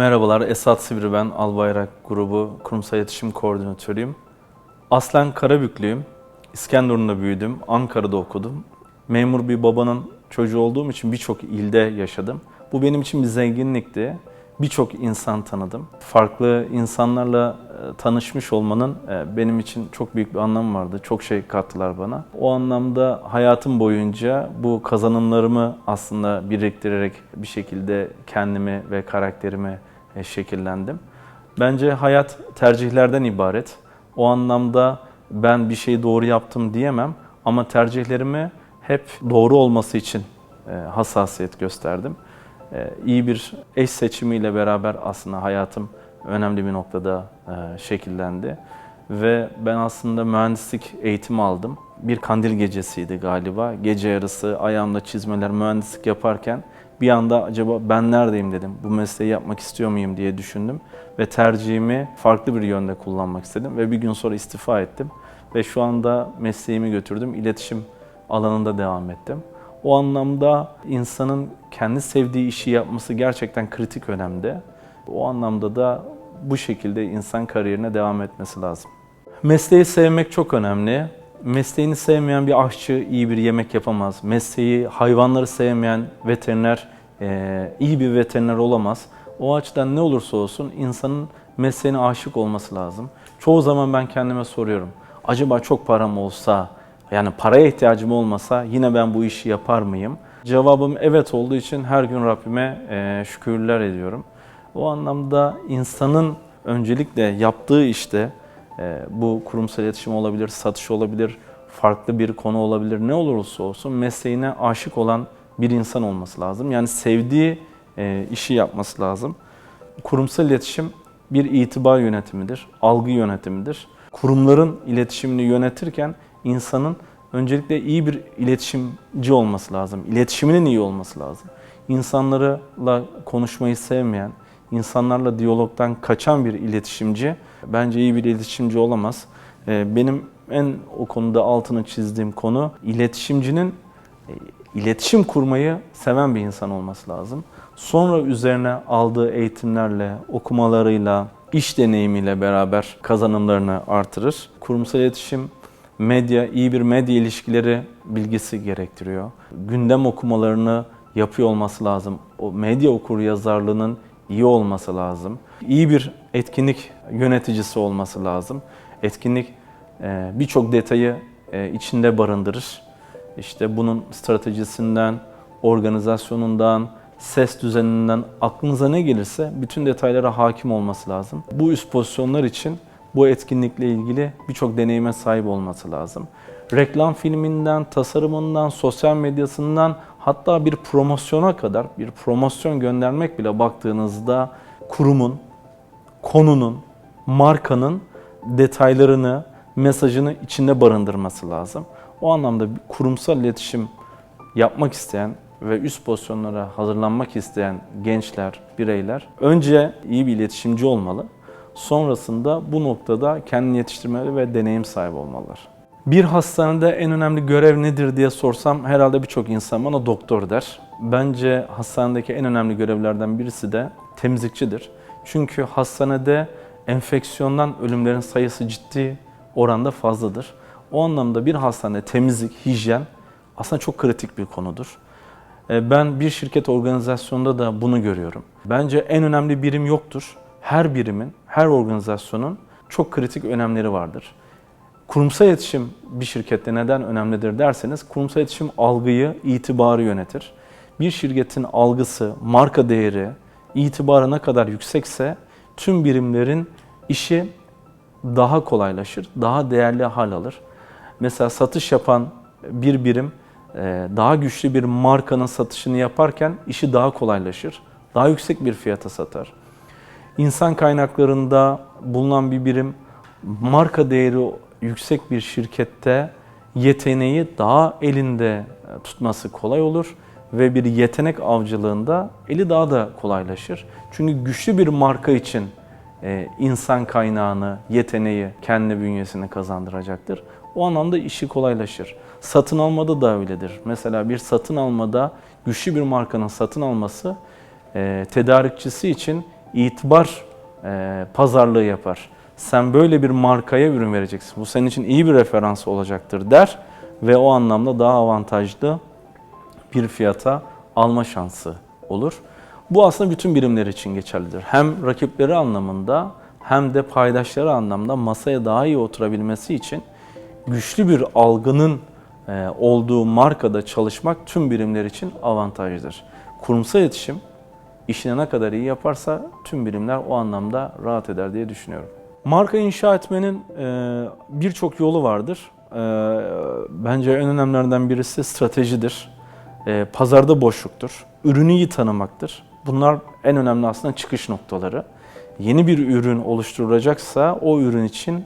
Merhabalar, Esat Sivri ben, Albayrak Grubu Kurumsal İletişim Koordinatörüyüm. Aslen Karabüklüyüm. İskenderun'da büyüdüm, Ankara'da okudum. Memur bir babanın çocuğu olduğum için birçok ilde yaşadım. Bu benim için bir zenginlikti. Birçok insan tanıdım. Farklı insanlarla e, tanışmış olmanın e, benim için çok büyük bir anlamı vardı. Çok şey kattılar bana. O anlamda hayatım boyunca bu kazanımlarımı aslında biriktirerek bir şekilde kendimi ve karakterimi şekillendim. Bence hayat tercihlerden ibaret. O anlamda ben bir şeyi doğru yaptım diyemem ama tercihlerimi hep doğru olması için e, hassasiyet gösterdim. E, iyi bir eş seçimiyle beraber aslında hayatım önemli bir noktada e, şekillendi. Ve ben aslında mühendislik eğitimi aldım. Bir kandil gecesiydi galiba. Gece yarısı ayağımda çizmeler mühendislik yaparken bir anda acaba ben neredeyim dedim. Bu mesleği yapmak istiyor muyum diye düşündüm. Ve tercihimi farklı bir yönde kullanmak istedim. Ve bir gün sonra istifa ettim. Ve şu anda mesleğimi götürdüm. İletişim alanında devam ettim. O anlamda insanın kendi sevdiği işi yapması gerçekten kritik önemde. O anlamda da bu şekilde insan kariyerine devam etmesi lazım. Mesleği sevmek çok önemli. Mesleğini sevmeyen bir aşçı iyi bir yemek yapamaz. Mesleği, hayvanları sevmeyen veteriner eee, iyi bir veteriner olamaz. O açıdan ne olursa olsun insanın mesleğine aşık olması lazım. Çoğu zaman ben kendime soruyorum. Acaba çok param olsa, yani paraya ihtiyacım olmasa yine ben bu işi yapar mıyım? Cevabım evet olduğu için her gün Rabbime eee, şükürler ediyorum. O anlamda insanın öncelikle yaptığı işte e, bu kurumsal iletişim olabilir, satış olabilir, farklı bir konu olabilir. Ne olursa olsun mesleğine aşık olan bir insan olması lazım. Yani sevdiği e, işi yapması lazım. Kurumsal iletişim bir itibar yönetimidir, algı yönetimidir. Kurumların iletişimini yönetirken insanın öncelikle iyi bir iletişimci olması lazım. İletişiminin iyi olması lazım. İnsanlarla konuşmayı sevmeyen, insanlarla diyalogdan kaçan bir iletişimci bence iyi bir iletişimci olamaz. Ee, Benim en o konuda altını çizdiğim konu iletişimcinin e, iletişim kurmayı seven bir insan olması lazım. Sonra üzerine aldığı eğitimlerle, okumalarıyla, iş deneyimiyle beraber kazanımlarını artırır. Kurumsal iletişim medya, iyi bir medya ilişkileri bilgisi gerektiriyor. Gündem okumalarını yapıyor olması lazım. O medya okur yazarlığının iyi olması lazım. İyi bir etkinlik yöneticisi olması lazım. Etkinlik e, birçok detayı e, içinde barındırır. İşte bunun stratejisinden, organizasyonundan, ses düzeninden aklınıza ne gelirse bütün detaylara hakim olması lazım. Bu üst pozisyonlar için bu etkinlikle ilgili birçok deneyime sahip olması lazım. Reklam filminden, tasarımından, sosyal medyasından hatta bir promosyona kadar bir promosyon göndermek bile baktığınızda kurumun, konunun, markanın detaylarını, mesajını içinde barındırması lazım. O anlamda bir kurumsal iletişim yapmak isteyen ve üst pozisyonlara hazırlanmak isteyen gençler, bireyler önce iyi bir iletişimci olmalı. Sonrasında bu noktada kendini yetiştirmeli ve deneyim sahibi olmalılar. Bir hastanede en önemli görev nedir diye sorsam herhalde birçok insan bana doktor der. Bence hastanedeki en önemli görevlerden birisi de temizlikçidir. Çünkü hastanede enfeksiyondan ölümlerin sayısı ciddi oranda fazladır. O anlamda bir hastanede temizlik, hijyen aslında çok kritik bir konudur. E, Ben bir şirket organizasyonunda da bunu görüyorum. Bence en önemli birim yoktur. Her birimin, her organizasyonun çok kritik önemleri vardır. Kurumsal iletişim bir şirkette neden önemlidir derseniz, kurumsal iletişim algıyı, itibarı yönetir. Bir şirketin algısı, marka değeri, itibarı ne kadar yüksekse tüm birimlerin işi daha kolaylaşır, daha değerli hal alır. Mesela satış yapan bir birim e, daha güçlü bir markanın satışını yaparken işi daha kolaylaşır. Daha yüksek bir fiyata satar. İnsan kaynaklarında bulunan bir birim marka değeri yüksek bir şirkette yeteneği daha elinde tutması kolay olur ve bir yetenek avcılığında eli daha da kolaylaşır. Çünkü güçlü bir marka için e, insan kaynağını, yeteneği kendi bünyesine kazandıracaktır. O anlamda işi kolaylaşır. Satın almada da öyledir. Mesela bir satın almada güçlü bir markanın satın alması e, tedarikçisi için itibar e, pazarlığı yapar. Sen böyle bir markaya ürün vereceksin. Bu senin için iyi bir referans olacaktır der ve o anlamda daha avantajlı bir fiyata alma şansı olur. Bu aslında bütün birimler için geçerlidir. Hem rakipleri anlamında hem de paydaşları anlamda masaya daha iyi oturabilmesi için güçlü bir algının e, olduğu markada çalışmak tüm birimler için avantajlıdır. Kurumsal iletişim işine ne kadar iyi yaparsa tüm birimler o anlamda rahat eder diye düşünüyorum. Marka inşa etmenin e, birçok yolu vardır. E, bence en önemlilerinden birisi stratejidir. E, pazarda boşluktur. Ürünü iyi tanımaktır. Bunlar en önemli aslında çıkış noktaları. Yeni bir ürün oluşturulacaksa o ürün için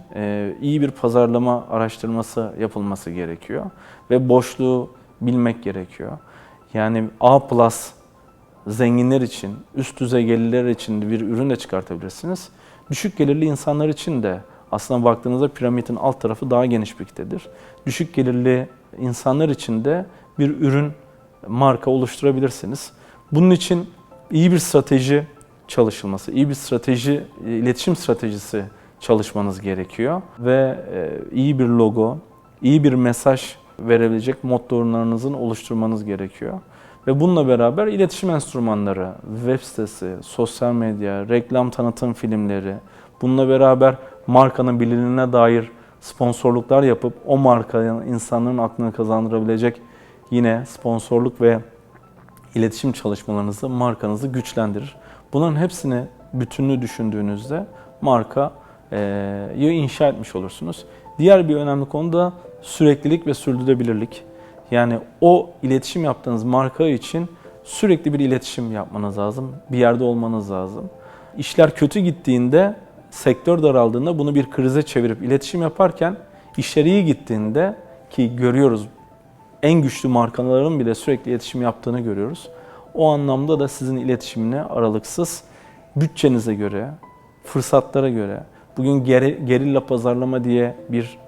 iyi bir pazarlama araştırması yapılması gerekiyor. Ve boşluğu bilmek gerekiyor. Yani A+, zenginler için, üst düzey gelirler için bir ürün de çıkartabilirsiniz. Düşük gelirli insanlar için de aslında baktığınızda piramidin alt tarafı daha geniş bir kitledir. Düşük gelirli insanlar için de bir ürün marka oluşturabilirsiniz. Bunun için iyi bir strateji çalışılması, iyi bir strateji, iletişim stratejisi çalışmanız gerekiyor ve e, iyi bir logo, iyi bir mesaj verebilecek mottolarınızın oluşturmanız gerekiyor. Ve bununla beraber iletişim enstrümanları, web sitesi, sosyal medya, reklam tanıtım filmleri, bununla beraber markanın bilinine dair sponsorluklar yapıp o markanın insanların aklını kazandırabilecek yine sponsorluk ve iletişim çalışmalarınızı, markanızı güçlendirir. Bunların hepsini bütünlüğü düşündüğünüzde markayı inşa etmiş olursunuz. Diğer bir önemli konu da süreklilik ve sürdürülebilirlik. Yani o iletişim yaptığınız marka için sürekli bir iletişim yapmanız lazım. Bir yerde olmanız lazım. İşler kötü gittiğinde, sektör daraldığında bunu bir krize çevirip iletişim yaparken işler iyi gittiğinde ki görüyoruz en güçlü markaların bile sürekli iletişim yaptığını görüyoruz. O anlamda da sizin iletişimine aralıksız bütçenize göre, fırsatlara göre, bugün geri, gerilla pazarlama diye bir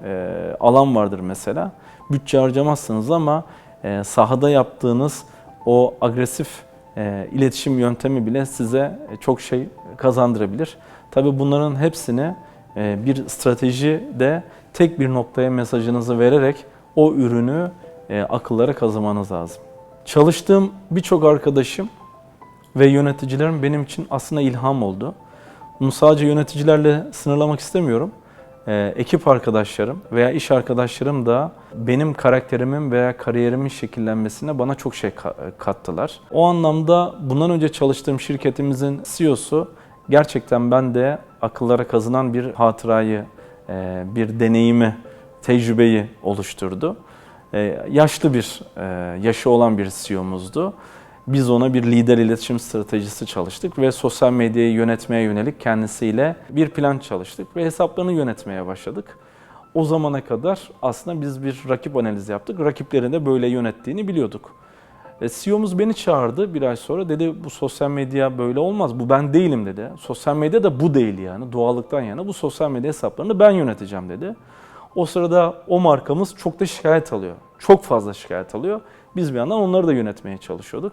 alan vardır mesela. Bütçe harcamazsınız ama e, sahada yaptığınız o agresif e, iletişim yöntemi bile size çok şey kazandırabilir. Tabi bunların hepsini e, bir stratejide tek bir noktaya mesajınızı vererek o ürünü e, akıllara kazımanız lazım. Çalıştığım birçok arkadaşım ve yöneticilerim benim için aslında ilham oldu. Bunu sadece yöneticilerle sınırlamak istemiyorum. Ee, ekip arkadaşlarım veya iş arkadaşlarım da benim karakterimin veya kariyerimin şekillenmesine bana çok şey kattılar. O anlamda bundan önce çalıştığım şirketimizin CEO'su gerçekten ben de akıllara kazınan bir hatırayı, e, bir deneyimi, tecrübeyi oluşturdu. Ee, yaşlı bir, e, yaşı olan bir CEO'muzdu. Biz ona bir lider iletişim stratejisi çalıştık ve sosyal medyayı yönetmeye yönelik kendisiyle bir plan çalıştık ve hesaplarını yönetmeye başladık. O zamana kadar aslında biz bir rakip analizi yaptık. Rakiplerin de böyle yönettiğini biliyorduk. E, CEO'muz beni çağırdı bir ay sonra. Dedi bu sosyal medya böyle olmaz. Bu ben değilim dedi. Sosyal medya da bu değil yani. Doğallıktan yana bu sosyal medya hesaplarını ben yöneteceğim dedi. O sırada o markamız çok da şikayet alıyor. Çok fazla şikayet alıyor. Biz bir yandan onları da yönetmeye çalışıyorduk.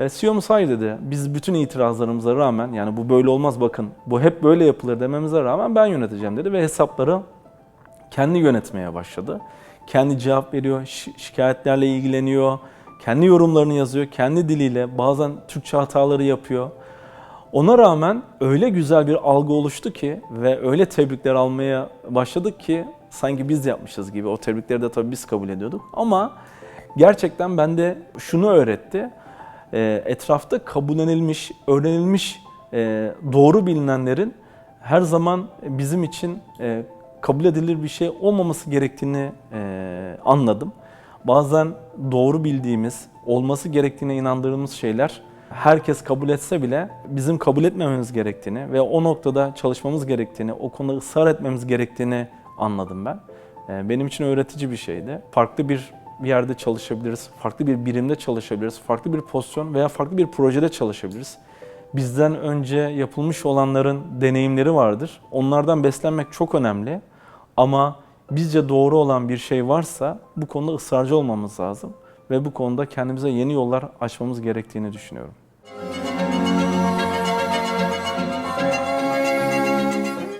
E, CEO'muz hayır dedi. Biz bütün itirazlarımıza rağmen yani bu böyle olmaz bakın bu hep böyle yapılır dememize rağmen ben yöneteceğim dedi ve hesapları kendi yönetmeye başladı. Kendi cevap veriyor, şikayetlerle ilgileniyor, kendi yorumlarını yazıyor, kendi diliyle bazen Türkçe hataları yapıyor. Ona rağmen öyle güzel bir algı oluştu ki ve öyle tebrikler almaya başladık ki sanki biz yapmışız gibi. O tebrikleri de tabii biz kabul ediyorduk. Ama gerçekten bende şunu öğretti. E, etrafta kabullenilmiş, öğrenilmiş, e, doğru bilinenlerin her zaman bizim için e, kabul edilir bir şey olmaması gerektiğini anladım. Bazen doğru bildiğimiz, olması gerektiğine inandığımız şeyler herkes kabul etse bile bizim kabul etmememiz gerektiğini ve o noktada çalışmamız gerektiğini, o konuda ısrar etmemiz gerektiğini anladım ben. Ee, benim için öğretici bir şeydi. Farklı bir bir yerde çalışabiliriz, farklı bir birimde çalışabiliriz, farklı bir pozisyon veya farklı bir projede çalışabiliriz. Bizden önce yapılmış olanların deneyimleri vardır. Onlardan beslenmek çok önemli. Ama bizce doğru olan bir şey varsa bu konuda ısrarcı olmamız lazım ve bu konuda kendimize yeni yollar açmamız gerektiğini düşünüyorum.